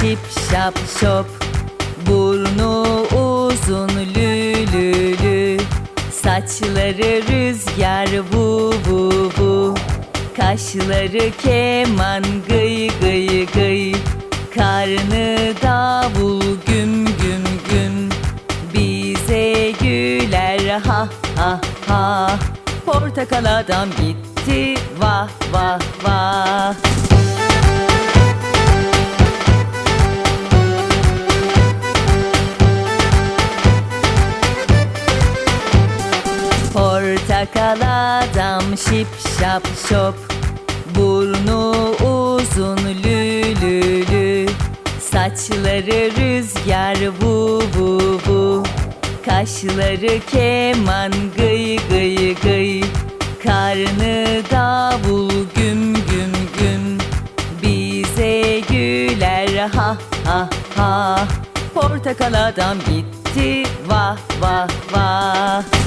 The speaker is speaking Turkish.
şip şap şop. Burnu uzun lülülü. Saçları rüzgar vu vu vu. Kaşları keman gıy gıy gıy. Karnı davul güm güm güm. Bize güler ha ha ha. Portakal adam gitti vah vah vah Portakal adam şip şap şop. Burnu uzun lülülü. Saçları rüzgar vu vu vu. Kaşları keman gıy gıy gıy. Karnı davul güm güm güm. Bize güler ha ha ha. Portakal adam gitti vah vah vah